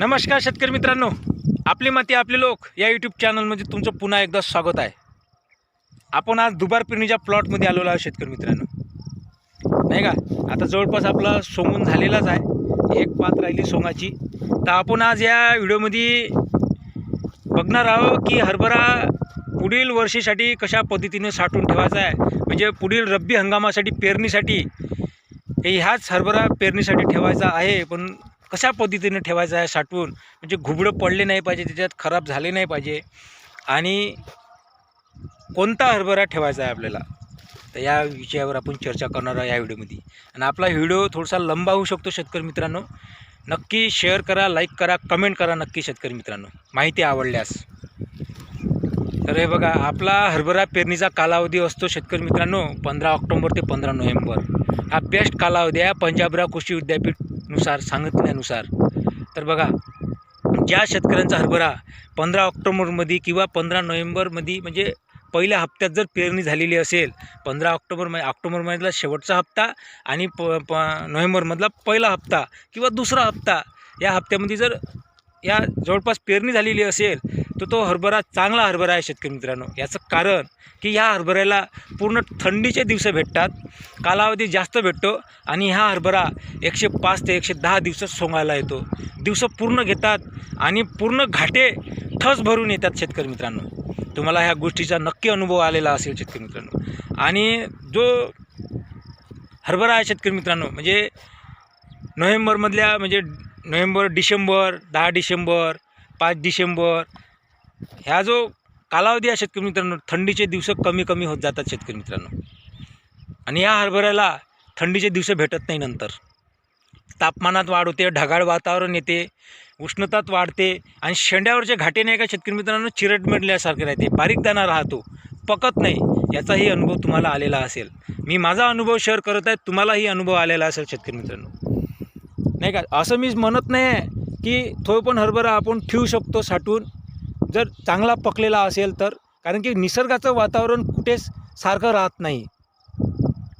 नमस्कार शेतकरी मित्रांनो. आपली माती आपले लोक या यूट्यूब चॅनलमध्ये तुमचं पुन्हा एकदा स्वागत आहे. आपण आज दुबार पेरणीच्या प्लॉटमध्ये आलेलो आहे शेतकरी मित्रांनो. नाही का? आता जवळपास आपला सोंगून झालेलाच आहे. एक पात राहिली सोंगाची. तर आपण आज या व्हिडिओमध्ये बघणार आहोत की हरभरा पुढील वर्षीसाठी कशा पद्धतीने साठवून ठेवायचा आहे. म्हणजे पुढील रब्बी हंगामासाठी पेरणीसाठी हे ह्याच हरभरा पेरणीसाठी ठेवायचा आहे. पण कशा पद्धतीने ठेवायचा आहे साठवून? म्हणजे घुबडं पडले नाही पाहिजे त्याच्यात खराब झाले नाही पाहिजे. आणि कोणता हरभरा ठेवायचा आहे आपल्याला? तर या विषयावर आपण चर्चा करणार आहोत या व्हिडिओमध्ये. आणि आपला व्हिडिओ थोडासा लंबा होऊ शकतो शेतकरी मित्रांनो. नक्की शेअर करा लाईक करा कमेंट करा नक्की शेतकरी मित्रांनो. माहिती आवडल्यास. तर हे बघा आपला हरभरा पेरणीचा कालावधी असतो शेतकरी मित्रांनो पंधरा ऑक्टोबर ते पंधरा नोव्हेंबर. हा बेस्ट कालावधी आहे. पंजाबराव कृषी विद्यापीठ नुसार सांगितल्यानुसार तर बघा ज्या शेतकऱ्यांचा हरभरा पंधरा ऑक्टोबरमध्ये किंवा पंधरा नोव्हेंबरमध्ये म्हणजे पहिल्या हप्त्यात जर पेरणी झालेली असेल पंधरा ऑक्टोबर मै ऑक्टोबरमधला शेवटचा हप्ता आणि प प नोव्हेंबरमधला पहिला हप्ता किंवा दुसरा हप्ता या हप्त्यामध्ये जर या जवळपास पेरणी झालेली असेल तर तो हरभरा चांगला हरभरा आहे शेतकरी मित्रांनो. याचं कारण की ह्या हरभऱ्याला पूर्ण थंडीचे दिवस भेटतात कालावधी जास्त भेटतो आणि ह्या हरभरा एकशे पाच ते एकशे दहा दिवसात सोंगायला येतो. दिवस पूर्ण घेतात आणि पूर्ण घाटे ठस भरून येतात शेतकरी मित्रांनो. तुम्हाला ह्या गोष्टीचा नक्की अनुभव आलेला असेल शेतकरी मित्रांनो. आणि जो हरभरा आहे शेतकरी मित्रांनो म्हणजे नोव्हेंबरमधल्या म्हणजे नोव्हेंबर डिसेंबर दहा डिसेंबर पाच डिसेंबर ह्या जो कालावधी आहे शेतकरी मित्रांनो थंडीचे दिवस कमी कमी होत जातात शेतकरी मित्रांनो. आणि या हरभऱ्याला थंडीचे दिवस भेटत नाही नंतर. तापमानात वाढ होते ढगाळ वातावरण येते उष्णतात वाढते आणि शेंड्यावरचे घाटे नाही का शेतकरी मित्रांनो चिरट मिळल्यासारखे राहते बारीक दाणा राहतो पकत नाही याचाही अनुभव तुम्हाला आलेला असेल. मी माझा अनुभव शेअर करत आहे तुम्हालाही अनुभव आलेला असेल शेतकरी मित्रांनो. नाही का? असं मी म्हणत नाही आहे की तो पण हरभरा आपण ठेवू शकतो साठवून. जर चांगला पकलेला असेल तर. कारण की निसर्गाचं वातावरण कुठेच सारखं राहत नाही.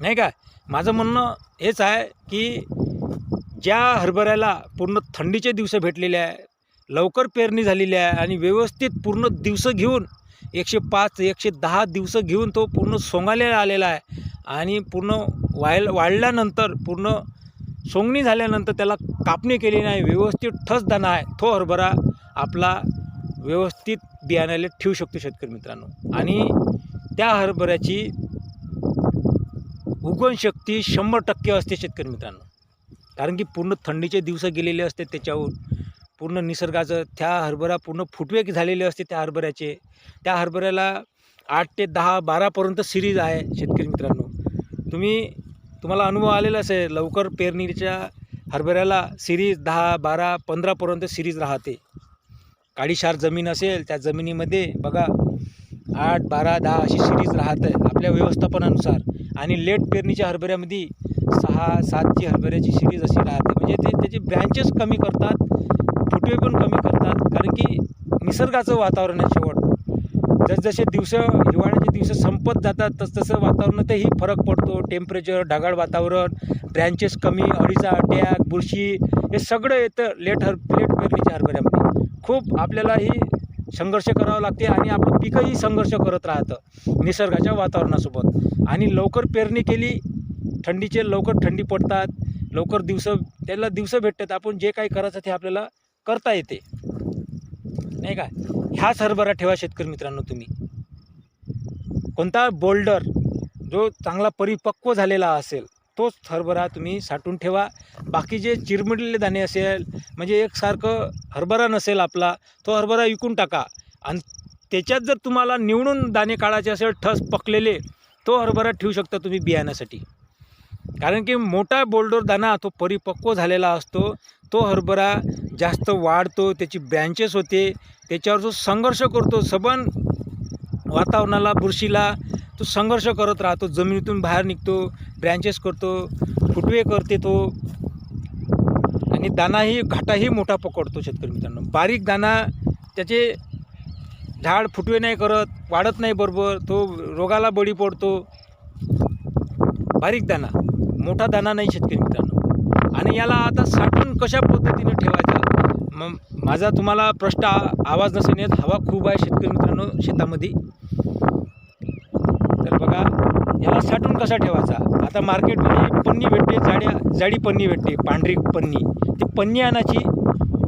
नाही का? माझं म्हणणं हेच आहे की ज्या हरभऱ्याला पूर्ण थंडीचे दिवस भेटलेले आहे लवकर पेरणी झालेली आहे आणि व्यवस्थित पूर्ण दिवस घेऊन एकशे पाच एकशे दहा दिवस घेऊन तो पूर्ण सोंगायला आलेला आहे आणि पूर्ण वाय वाढल्यानंतर पूर्ण सोंगणी झाल्यानंतर त्याला कापणी केली नाही व्यवस्थित ठस दाणा आहे तो हरभरा आपला व्यवस्थित बियाण्याला ठेवू शकतो शेतकरी मित्रांनो. आणि त्या हरभऱ्याची उगवण शक्ती शंभर टक्के असते शेतकरी मित्रांनो. कारण की पूर्ण थंडीचे दिवस गेलेले असते त्याच्यावर. पूर्ण निसर्गाचं त्या हरभरा पूर्ण फुटवे झालेले असते त्या हरभऱ्याचे. त्या हरभऱ्याला आठ ते दहा बारापर्यंत सिरीज आहे शेतकरी मित्रांनो. तुम्ही तुम्हाला अनुभव आलेला असेल लवकर पेरणीच्या हरभऱ्याला सिरीज दहा बारा पंधरापर्यंत सिरीज राहते. काळीशार जमीन असेल त्या जमिनीमध्ये बघा आठ बारा दहा अशी सिरीज राहते आपल्या व्यवस्थापनानुसार. आणि लेट पेरणीच्या हरभऱ्यामध्ये सहा सातची हरभऱ्याची सिरीज अशी राहते. म्हणजे ते त्याचे ब्रँचेस कमी करतात फुटवे पण कमी करतात कारण की निसर्गाचं वातावरण आहे शेवट. जसजसे दिवस हिवाळ्याचे दिवस संपत जातात तसतसं वातावरणातही फरक पडतो. टेम्परेचर ढगाळ वातावरण ब्रँचेस कमी अळीचा अटॅक बुरशी हे सगळं येतं लेट हर लेट पेरणीच्या हरभऱ्यामध्ये. खूप आपल्यालाही संघर्ष करावा लागते आणि आपलं पिकंही संघर्ष करत राहतं निसर्गाच्या वातावरणासोबत. आणि लवकर पेरणी केली थंडीचे लवकर थंडी पडतात लवकर दिवस त्याला दिवसं भेटतात. आपण जे काही करायचं ते आपल्याला करता येते. नाही का? ह्याच हरभरा ठेवा शेतकरी मित्रांनो तुम्ही. कोणता बोल्डर जो चांगला परिपक्व झालेला असेल तोच हरभरा तुम्ही साठवून ठेवा. बाकी जे चिरमिडलेले दाणे असेल म्हणजे एकसारखं हरभरा नसेल आपला तो हरभरा विकून टाका. आणि त्याच्यात जर तुम्हाला निवडून दाणे काढायचे असेल ठस पकलेले तो हरभरा ठेवू शकता तुम्ही बियाण्यासाठी. कारण की मोठा बोल्डर दाणा तो परिपक्व झालेला असतो. तो हरभरा जास्त वाढतो त्याची ब्रँचेस होते त्याच्यावर जो संघर्ष करतो सबन वातावरणाला बुरशीला तो संघर्ष करत राहतो जमिनीतून बाहेर निघतो ब्रँचेस करतो फुटवे करते तो. आणि दाणाही घाटाही मोठा पकडतो शेतकरी मित्रांनो. बारीक दाना त्याचे झाड फुटवे नाही करत वाढत नाही बरोबर तो रोगाला बळी पडतो. बारीक दाना मोठा दाणा नाही शेतकरी आणि याला आता साठवून कशा पद्धतीने ठेवायचा? मग माझा तुम्हाला प्रश्न आ- आवाज नसेल येत हवा खूप आहे शेतकरी मित्रांनो शेतामध्ये. तर बघा याला साठवून कसा ठेवायचा? आता मार्केटमध्ये पन्नी भेटते जाड्या जाडी पन्नी भेटते पांढरी पन्नी. ती पन्नी आणायची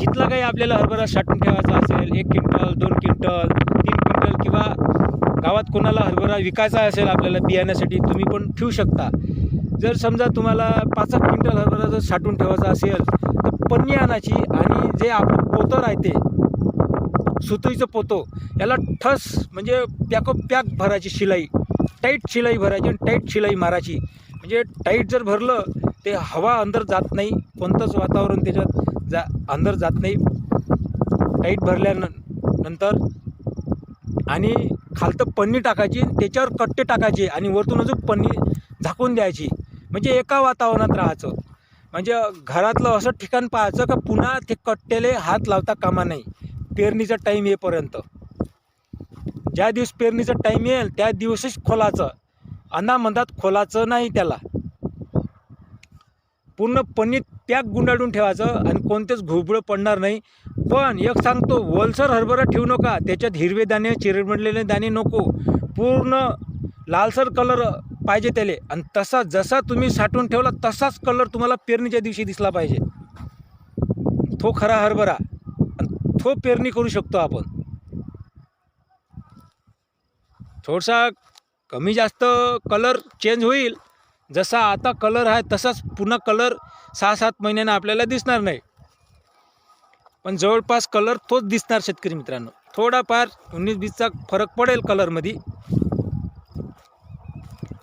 जिथला काही आपल्याला हरभरा साठवून ठेवायचा असेल एक क्विंटल दोन क्विंटल तीन क्विंटल किंवा गावात कोणाला हरभरा विकायचा असेल आपल्याला बियाण्यासाठी तुम्ही पण ठेवू शकता. जर समजा तुम्हाला पाच एक क्विंटल हरभरा जर साठवून ठेवायचा असेल तर पन्नी आणायची आणि जे आपलं पोतं राहते सुतईचं पोतो याला ठस म्हणजे प्याको पॅक भरायची शिलाई टाईट शिलाई भरायची आणि टाईट शिलाई मारायची. म्हणजे टाईट जर भरलं ते हवा अंदर जात नाही कोणतंच वातावरण त्याच्यात जा अंदर जात नाही. टाईट भरल्यान नंतर आणि खालतं पन्नी टाकायची त्याच्यावर कट्टे टाकायचे आणि वरतून अजून पन्नी झाकून द्यायची. म्हणजे एका वातावरणात राहायचं. म्हणजे घरातलं असं ठिकाण पाहायचं का पुन्हा ते कट्टेले हात लावता कामा नाही. पेरणीचा टाईम येईपर्यंत. ज्या दिवस पेरणीचा टाईम येईल त्या दिवसच खोलाचं. अनामंदात खोलाचं नाही त्याला. पूर्ण पन्नीत पॅक गुंडाळून ठेवायचं आणि कोणतेच घुबळं पडणार नाही. पण एक सांगतो वलसर हरभरा ठेवू नका. त्याच्यात हिरवे दाणे चिरमडलेले दाणे नको. पूर्ण लालसर कलर पाहिजे त्याले. आणि तसा जसा तुम्ही साठवून ठेवला तसाच कलर तुम्हाला पेरणीच्या दिवशी दिसला पाहिजे. तो खरा हरभरा. आणि तो पेरणी करू शकतो आपण. थोडासा कमी जास्त कलर चेंज होईल. जसा आता कलर आहे तसाच पुन्हा कलर सहा सात महिन्यानं आपल्याला दिसणार नाही. पण जवळपास कलर तोच दिसणार शेतकरी मित्रांनो. थोडाफार उन्नीस बीसचा फरक पडेल कलरमध्ये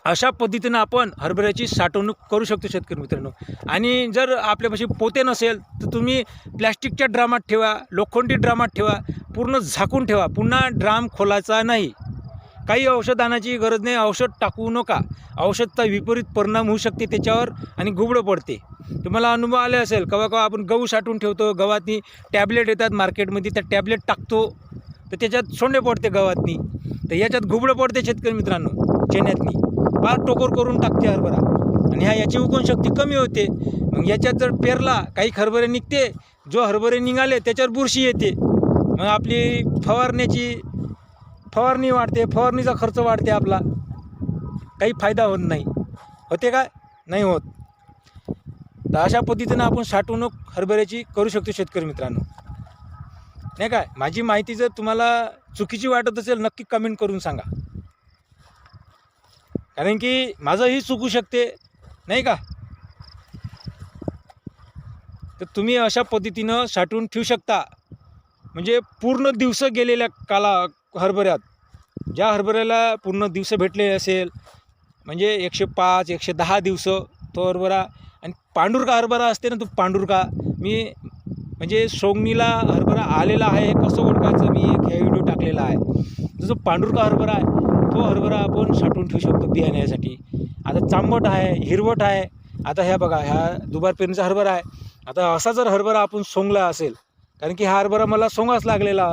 अशा पद्धतीनं आपण हरभऱ्याची साठवणूक करू शकतो शेतकरी मित्रांनो. आणि जर आपल्यापाशी पोते नसेल तर तुम्ही प्लॅस्टिकच्या ड्रामात ठेवा लोखंडी ड्रामात ठेवा पूर्ण झाकून ठेवा. पुन्हा ड्राम खोलायचा नाही. काही औषध आणायची गरज नाही. औषध टाकू नका. औषधचा विपरीत परिणाम होऊ शकते त्याच्यावर आणि घुबडं पडते. तुम्हाला अनुभव आले असेल कवा कवा आपण गहू साठवून ठेवतो गव्हातनी टॅबलेट येतात मार्केटमध्ये त्या टॅबलेट टाकतो तर त्याच्यात सोंडे पडते गव्हातनी. तर याच्यात घुबडं पडते शेतकरी मित्रांनो चेन्यातनी फार टोकर करून टाकते हरभरा. आणि ह्या याची उगवण शक्ती कमी होते. मग याच्यात जर पेरला काही हरभरे निघते जो हरभरे निघाले त्याच्यावर बुरशी येते. मग आपली फवारण्याची फवारणी वाढते फवारणीचा खर्च वाढते आपला. काही फायदा होत नाही. होते काय नाही होत. तर अशा पद्धतीनं आपण साठवणूक हरभऱ्याची करू शकतो शेतकरी मित्रांनो. नाही काय माझी माहिती जर तुम्हाला चुकीची वाटत असेल नक्की कमेंट करून सांगा. कारण की माझंही चुकू शकते नाही का? तर तुम्ही अशा पद्धतीनं साठवून ठेवू शकता. म्हणजे पूर्ण दिवस गेलेल्या काला हरभऱ्यात ज्या हरभऱ्याला पूर्ण दिवस भेटले असेल म्हणजे एकशे पाच एकशे दहा दिवस तो हरभरा. आणि पांडुरका हरभरा असते ना तो पांडुरका मी म्हणजे सोंगणीला हरभरा आलेला आहे हे कसं ओळखायचं? मी एक हे व्हिडिओ टाकलेला आहे. जसं पांडुरका हरभरा आहे तो हरभरा आपण साठवून ठेवू शकतो बियाण्यासाठी आता चांबट आहे हिरवट आहे. आता ह्या बघा ह्या दुबार पेरणीचा हरभरा आहे. आता असा जर हरभरा आपण सोंगला असेल कारण की हा हरभरा मला सोंगाच लागलेला.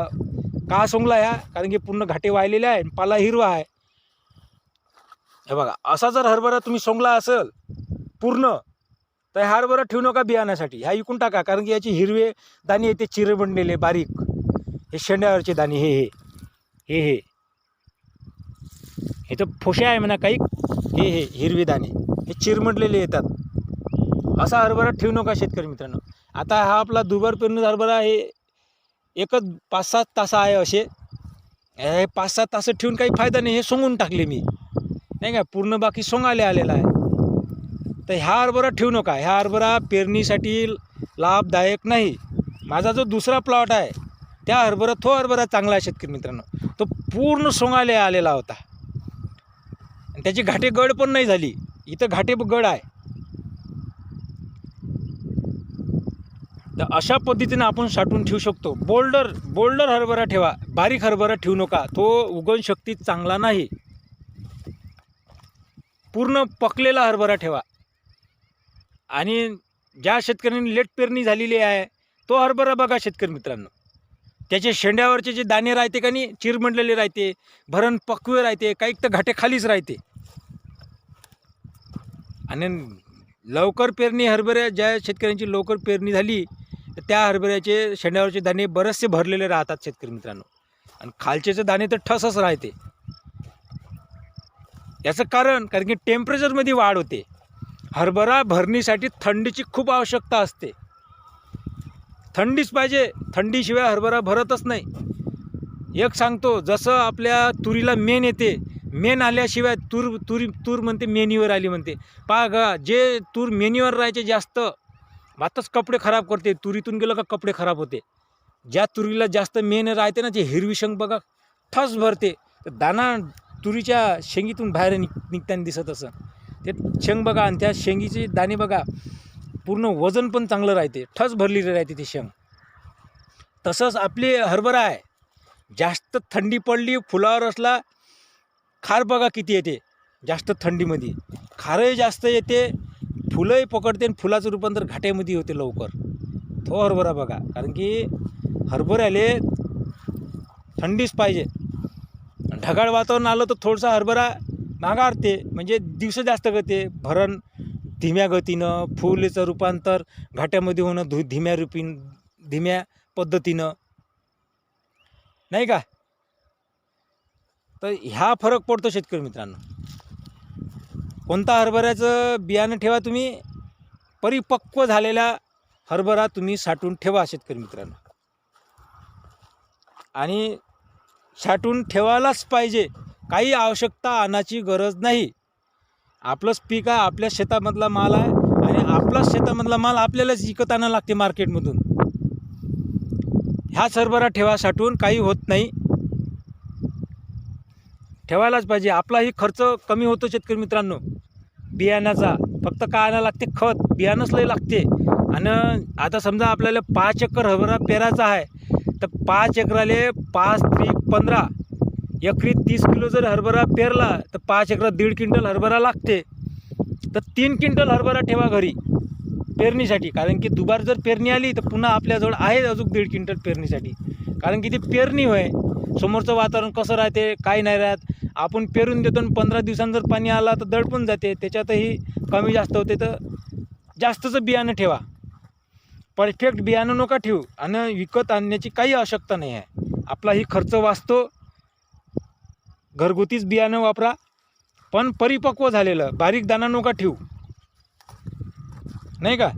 का सोंगला ह्या कारण की पूर्ण घाटे वाहिलेले आहे आणि पाला हिरवा आहे. हे बघा असा जर हरभरा तुम्ही सोंगला असेल पूर्ण तर ह्या हरभरा ठेवू नका बियाण्यासाठी. ह्या इकून टाका कारण की याचे हिरवे दाणे येते चिरबंडलेले बनलेले बारीक. हे शेंड्यावरचे दाणे हे हे. हे हे. इथं फुशे फोशे आहे म्हणा काही हे हे हिरवी दाणे हे चिरमडलेले येतात. असा हरभरा ठेवू नका शेतकरी मित्रांनो. आता हा आपला दुबार पेरणीचा हरभरा हे एकच पाच सात तास आहे असे. हे पाच सात तास ठेवून काही फायदा नाही हे सोंगून टाकले मी. नाही का? पूर्ण बाकी सोंगाले आलेला आहे. तर ह्या हरभरा ठेवू नका. ह्या हरभरा पेरणीसाठी लाभदायक नाही. माझा जो दुसरा प्लॉट आहे त्या हरभरा तो हरभरा चांगला आहे शेतकरी मित्रांनो. तो पूर्ण सोंगाले आलेला होता. त्याची घाटे गड पण नाही झाली. इथं घाटे गड आहे. तर अशा पद्धतीनं आपण साठवून ठेवू शकतो. बोल्डर बोल्डर हरभरा ठेवा. बारीक हरभरा ठेवू नका. तो उगवण शक्ती चांगला नाही. पूर्ण पकलेला हरभरा ठेवा. आणि ज्या शेतकऱ्यांनी लेट पेरणी झालेली आहे तो हरभरा बघा शेतकरी मित्रांनो. त्याचे शेंड्यावरचे जे दाणे राहते का नाही चिरमंडलेले राहते भरण पक्वे राहते काही तर घाटे खालीच राहते. आणि लवकर पेरणी हरभऱ्या ज्या शेतकऱ्यांची लवकर पेरणी झाली तर त्या हरभऱ्याचे शेंड्यावरचे दाणे बरेचसे भरलेले राहतात शेतकरी मित्रांनो. आणि खालचेचे दाणे तर ठसच राहते. याचं कारण कारण की टेम्परेचरमध्ये वाढ होते. हरभरा भरणीसाठी थंडीची खूप आवश्यकता असते. थंडीच पाहिजे थंडीशिवाय हरभरा भरतच नाही. एक सांगतो जसं आपल्या तुरीला मेन येते मेन आल्याशिवाय तूर तुरी तूर म्हणते मेनीवर आली म्हणते. पहा ग जे तूर मेनीवर राहायचे जास्त आताच कपडे खराब करते. तुरीतून गेलं का कपडे खराब होते. ज्या तुरीला जास्त मेन राहते ना ते हिरवी शेंग बघा ठस भरते. तर दाना तुरीच्या शेंगीतून बाहेर निघ निघताना दिसत असं. ते शेंग बघा आणि त्या शेंगीचे दाणे बघा पूर्ण वजन पण चांगलं राहते. ठस भरलेली राहते ती शेंग. तसंच आपली हरभरा आहे. जास्त थंडी पडली फुलावर असला खार बघा किती येते. जास्त थंडीमध्ये. खारही जास्त येते फुलंही पकडते आणि फुलाचं रूपांतर घाट्यामध्ये होते लवकर. तो हरभरा बघा कारण की हरभऱ्याले थंडीच पाहिजे. ढगाळ वातावरण आलं तर थोडंसं हरभरा नागारते म्हणजे दिवस जास्त गते. भरण धीम्या गतीनं फुलेचं रूपांतर घाट्यामध्ये होणं धु धीम्या रूपीन धीम्या पद्धतीनं. नाही का? तर ह्या फरक पडतो शेतकरी मित्रांनो. कोणता हरभऱ्याचं बियाणं ठेवा तुम्ही परिपक्व झालेला हरभरा तुम्ही साठवून ठेवा शेतकरी मित्रांनो. आणि साठवून ठेवायलाच पाहिजे काही आवश्यकता आणायची गरज नाही. आपलंच पीक आहे आपल्या शेतामधला माल आहे आणि आपलाच शेतामधला माल आपल्यालाच विकत आणायला लागते मार्केटमधून ह्याच हरभरा ठेवा साठवून काही होत नाही. ठेवायलाच पाहिजे. आपलाही खर्च कमी होतो शेतकरी मित्रांनो. बियाण्याचा. फक्त काय आणायला लागते खत. बियाणंच लय लागते. आणि आता समजा आपल्याला पाच एकर हरभरा पेरायचा आहे तर पाच एकराले पाच त्रिक पंधरा एकरी तीस किलो जर हरभरा पेरला तर पाच एकरात दीड क्विंटल हरभरा लागते. तर तीन क्विंटल हरभरा ठेवा घरी पेरणीसाठी. कारण की दुबार जर पेरणी आली तर पुन्हा आपल्याजवळ आहे अजून दीड क्विंटल पेरणीसाठी. कारण की ती पेरणी होय. समोरचं वातावरण कसं राहते काय नाही राहत. आपण पेरून देतो आणि पंधरा दिवसांनी जर पाणी आला तर दडपून जाते. त्याच्यातही कमी जास्त होते तर जास्तचं बियाणं ठेवा. परफेक्ट बियाणं नका ठेवू आणि विकत आणण्याची काही आवश्यकता नाही आहे. आपलाही खर्च वाचतो. घरगुतीच बियाणं वापरा. पण परिपक्व झालेलं बारीक दाणा नका ठेवू. नाही का?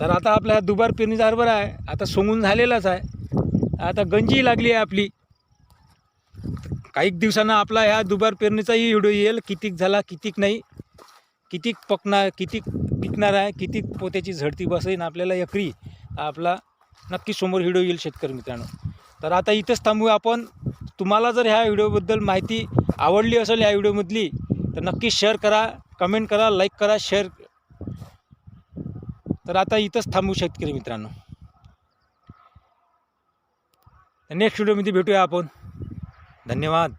तर आता आपला हा दुबार पेरणीचा हरभरा आहे. आता सोंगून झालेलाच आहे. आता गंजी लागली आहे आपली. काही दिवसानं आपला ह्या दुबार पेरणीचाही व्हिडिओ येईल. कितीक झाला कितीक नाही. कितीक पकणार कितीक पिकणार आहे कितीक पोत्याची झडती बसेन आपल्याला एकरी आपला नक्की समोर व्हिडिओ येईल शेतकरी मित्रांनो. तर आता इथंच थांबू आपण. तुम्हाला जर ह्या व्हिडिओबद्दल माहिती आवडली असेल ह्या व्हिडिओमधली तर नक्की शेअर करा कमेंट करा लाईक करा शेअर तर आता इथंच थांबू शेतकरी मित्रांनो. नेक्स्ट व्हिडिओमध्ये भेटूया आपण. धन्यवाद.